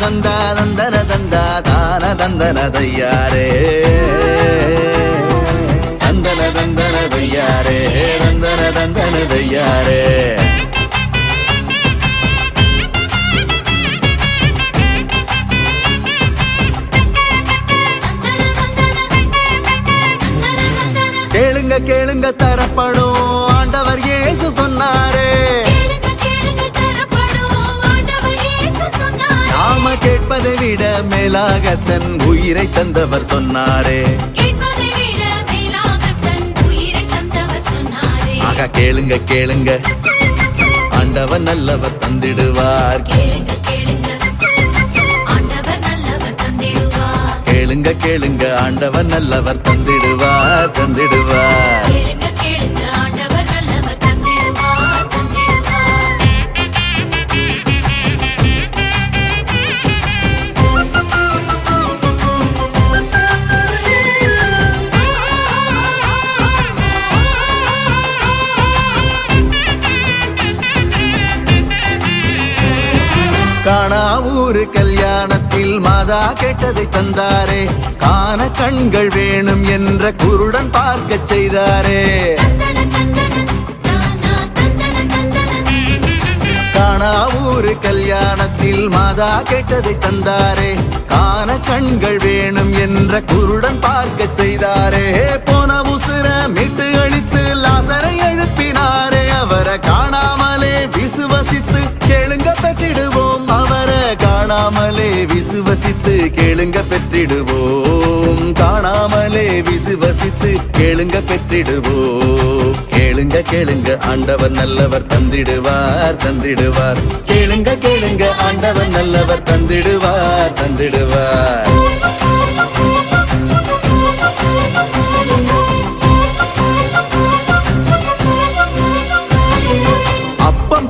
தந்தா தந்தர தந்தா தான தந்தன தையாரே தந்தன தந்தன தையாரே தந்தன தந்தன தையாரே கேளுங்க கேளுங்க தரப்படும் விட மேலாக தன் உயிரை தந்தவர் சொன்னாரே. ஆக கேளுங்க கேளுங்க. ஆண்டவர் நல்லவர் தந்திடுவார். கேளுங்க கேளுங்க. ஆண்டவர் நல்லவர் தந்திடுவார். தந்திடுவார் கேட்டதை தந்தாரே. காண கண்கள் வேணும் என்ற குருடன் பார்க்க செய்தாரே. காணா ஊரு கல்யாணத்தில் மாதா கேட்டதை தந்தாரே. காண கண்கள் வேணும் என்ற குருடன் பார்க்க செய்தாரே. போன உசுர மீட்டு அழித்து லாசரை எழுப்பினாரே. அவரை காணாமலே விசுவசித்து கேளுங்க பெற்றிடுவோம் அவரை. காணாமலே விசுவசித்து கேளுங்க பெற்றிடுவோம். காணாமலே விசுவசித்து கேளுங்க பெற்றிடுவோம். கேளுங்க கேளுங்க ஆண்டவர் நல்லவர் தந்திடுவார் தந்திடுவார். கேளுங்க கேளுங்க ஆண்டவர் நல்லவர் தந்திடுவார் தந்திடுவார்.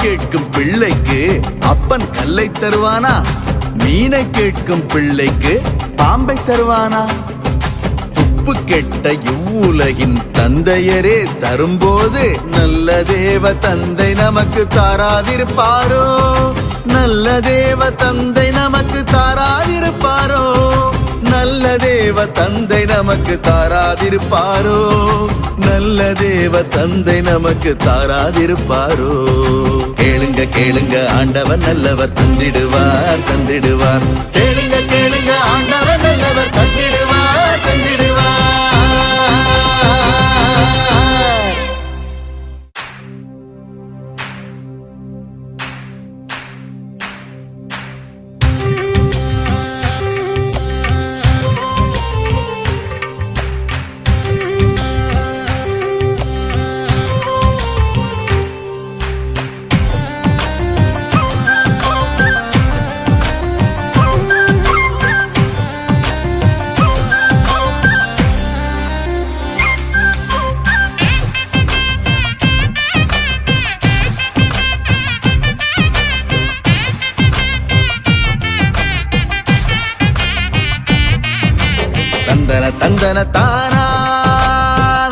கேட்கும் பிள்ளைக்கு அப்பன் கல்லை தருவானா? மீனை கேட்கும் பிள்ளைக்கு பாம்பை தருவானா? துப்பு கெட்ட இவ்வுலகின் தந்தையரே தரும்போது நல்ல தேவ தந்தை நமக்கு தாராதிருப்பாரோ? நல்ல தேவ தந்தை நமக்கு தாராதிருப்பாரோ? தேவ தந்தை நமக்கு தாராதிருப்பாரோ? நல்ல தேவ தந்தை நமக்கு தாராதிருப்பாரோ? கேளுங்க கேளுங்க ஆண்டவர் நல்லவர் தந்திடுவார் தந்திடுவார். கேளுங்க கேளுங்க ஆண்டவர் நல்லவர் தந்திடுவார். தந்தன தந்தன தானா?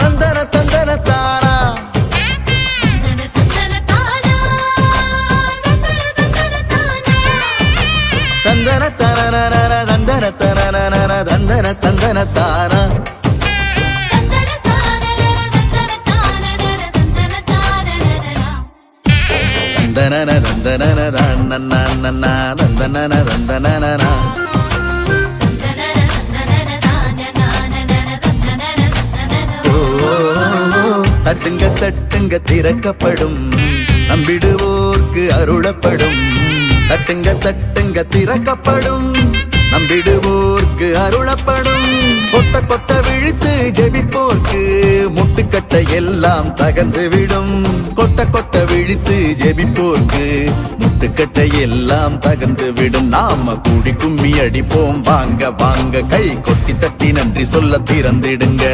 தந்தன தந்தன தானா? தந்தன தனனன தந்தன தனனன தந்தன தந்தன தானா? தந்தன தந்தன தந்தன தந்தன தந்தனன. தட்டுங்க திறக்கப்படும். நம்பிடுவோர்க்கு அருளப்படும். தட்டுங்க தட்டுங்க திறக்கப்படும். நம்பிடுவோர்க்கு அருளப்படும். கொட்ட கொட்ட விழித்து ஜெபிப்போர்க்கு முட்டுக்கட்டை எல்லாம் தகர்ந்து விடும். கொட்ட கொட்ட விழித்து ஜெபிப்போர்க்கு முட்டுக்கட்டை எல்லாம் தகர்ந்து விடும். நாம கூடி கும்மி அடிப்போம். வாங்க வாங்க கை கொட்டி தட்டி நன்றி சொல்ல திறந்திடுங்க.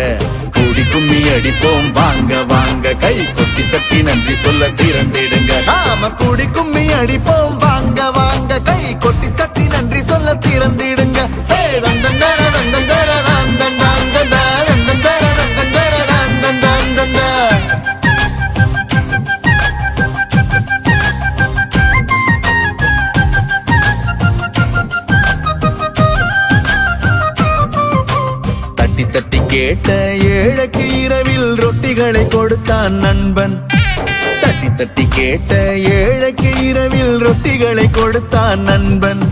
கூடி கும்மி அடிப்போம். வாங்க வாங்க. கை கொட்டி தட்டி நன்றி சொல்ல திறந்திடுங்க. நாம கூடி கும்மி அடிப்போம். வாங்க வாங்க. கை கொட்டி தட்டி நன்றி சொல்ல திறந்திடு கேட்ட ஏழைக்கு இரவில் ரொட்டிகளை கொடுத்தான் நண்பன். தட்டி தட்டி கேட்ட ஏழைக்கு இரவில் ரொட்டிகளை கொடுத்தான் நண்பன்.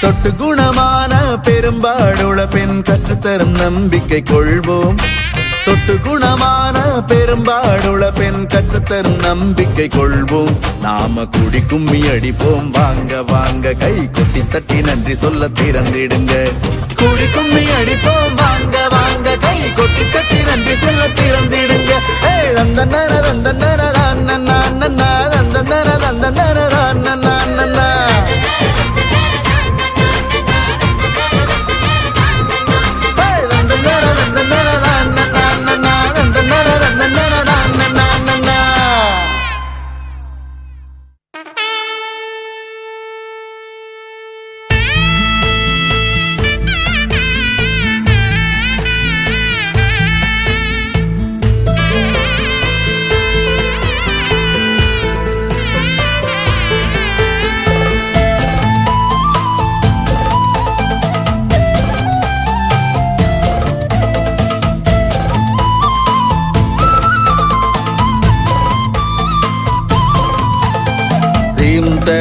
தொட்டு குணமான பெரும்பாடுள பெண் கற்றுத்தரும் நம்பிக்கை கொள்வோம். தொட்டு குணமான பெரும்பாடுள பெண் கற்றுத்தரும் நம்பிக்கை கொள்வோம். நாம குடி கும்மி அடிப்போம். வாங்க வாங்க. கை கொட்டி தட்டி நன்றி சொல்ல திறந்திடுங்க. குடி கும்மி அடிப்போம். வாங்க கட்டி கொட்டி கட்டி நன்றி செல்ல பிறந்திடுங்க ஏ அந்த நர அந்த நர அந்த நர அந்த நர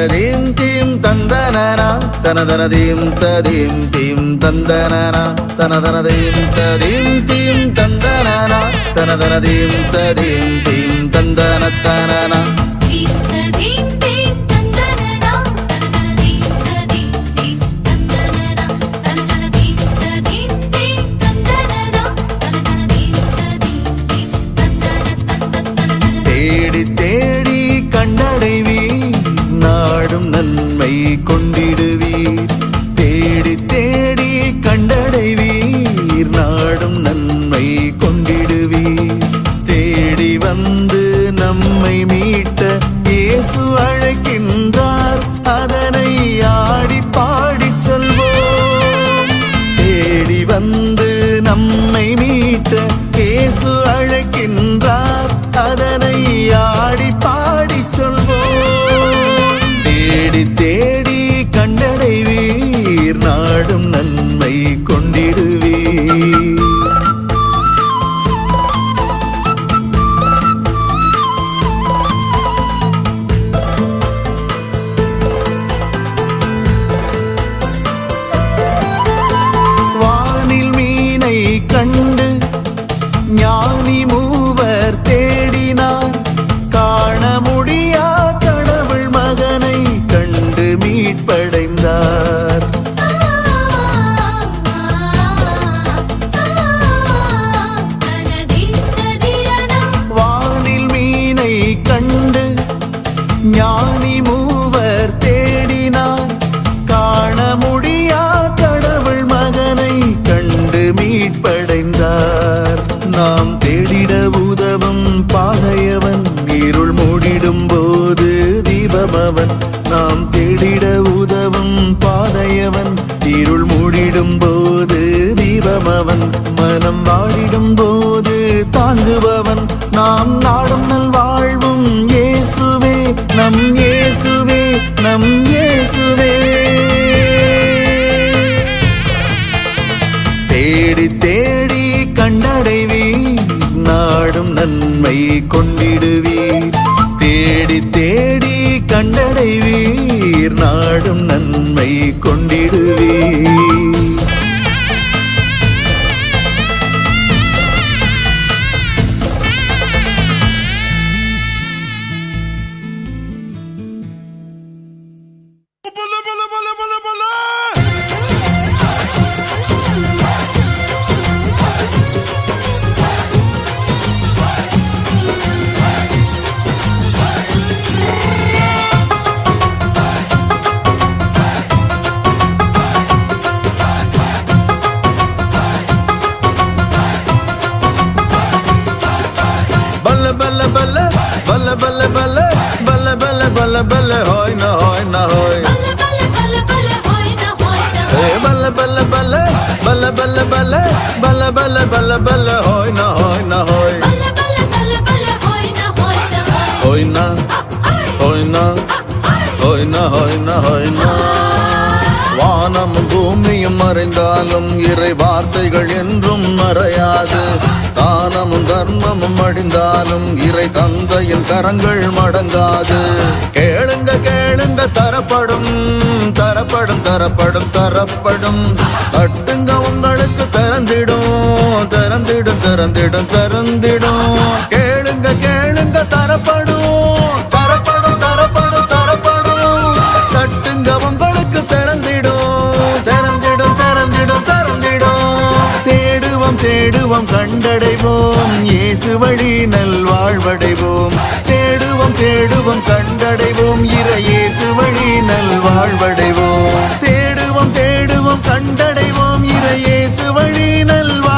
தீம் தீம் தந்தனனா தனதன தீம் தீம் தீம் தந்தனனா தனதன தீம் தீம் தீம் தந்தனனா தனதன தீம் தீம் தீம் தந்தன தனனா. அழைக்கின்ற தாங்குபவன் மனம் வாழிடும் போது தாங்குபவன். நாம் நாடும் நல் வாழ்வும் இயேசுவே நம் இயேசுவே நம் இயேசுவே. தேடி தேடி கண்டடைவீர் நாடும் நன்மை கொண்டிடுவீர். தேடி தேடி கண்டடைவீர் நாடும் நன்மை கொண்டிடுவீர். বল বল বল বল হয় না হয় না হয় হয় না হয় না হয় না হয় না হয় না வானம் பூமியும் மறைந்தாலும் இறை வார்த்தைகள் என்றும் மறையாது. தானமும் தர்மமும் அழிந்தாலும் இறை தந்தையின் கரங்கள் மடங்காது. கேளுங்க கேளுங்க தரப்படும் தரப்படும் தரப்படும் தரப்படும். தட்டுங்க உங்களுக்கு திறந்திடும் திறந்திடும் திறந்திடும் திறந்திடும். கேளுங்க கேளுங்க தரப்படும். தரப்படும் தரப்படும் தரப்படும். தட்டுங்க உங்களுக்கு திறந்திடும். திறந்திடும் திறந்திடும் திறந்திடும். தேடுவோம் தேடுவோம் கண்டடைவோம். இயேசு வழி நல்வாழ்வடைவோம் தேடுவோம் தேடுவோம் கண்டடைவோம். இர இயேசு வழி நல்வாழ்வடைவோம் தேடுவோம் தேடுவோம் கண்டடைவோம். இயேசு வழி நல்வா